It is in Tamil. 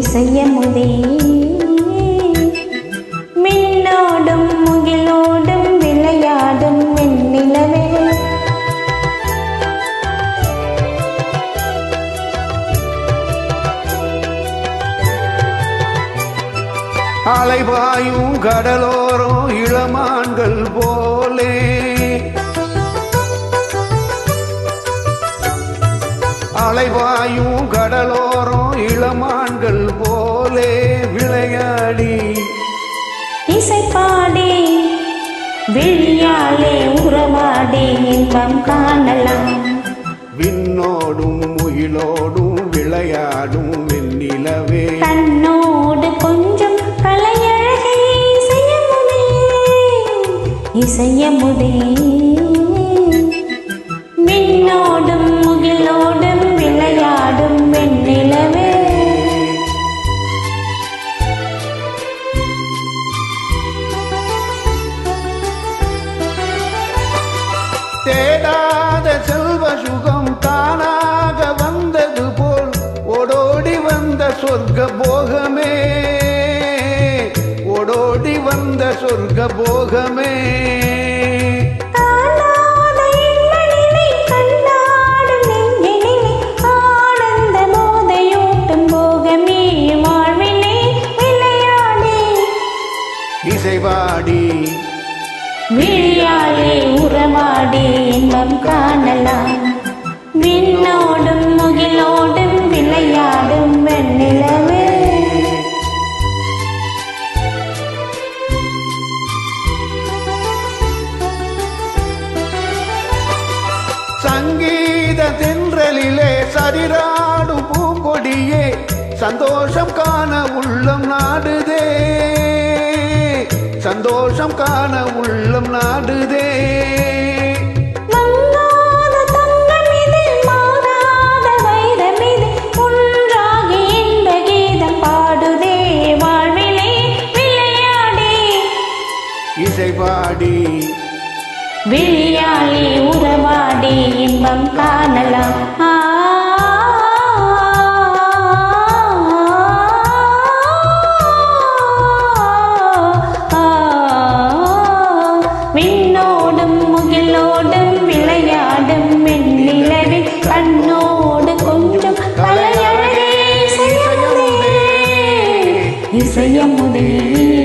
இசைய முதே மின்னோடும் முகிலோடும் விளையாடும் மின்னிலவே. அலைபாயும் கடலோரம் இளமான்கள் போலே. அலைவாயும் கடலோ இளமான்கள் போலே விளையாடி. இசைப்பாடி விழியாலே உறவாடி இன்பம் காணலாம். விண்ணோடும் முகிலோடும் விளையாடும் வெண்ணிலவே. தன்னோடு கொஞ்சம் கலையழகை இசையமுதே இசையமுதே. சுகம் தானாக வந்தது போல் ஓடோடி வந்த சொர்க்க போகமே ஓடோடி வந்த சொர்க்க போகமே. இசைவாடி விழியாலே உறவாடி இன்பம் காணலாம். விண்ணோடும் முகிலோடும் விளையாடும் வெண்ணிலவே. சங்கீத தென்றலிலே சரிராடும் பூங்கொடியே சந்தோஷம் காண உள்ளம் நாடுதே. சந்தோஷம் காண உள்ளம் நாடுதே. இசைவாடி விழியாலே உறவாடி இன்பம் காணலாம். Yeah.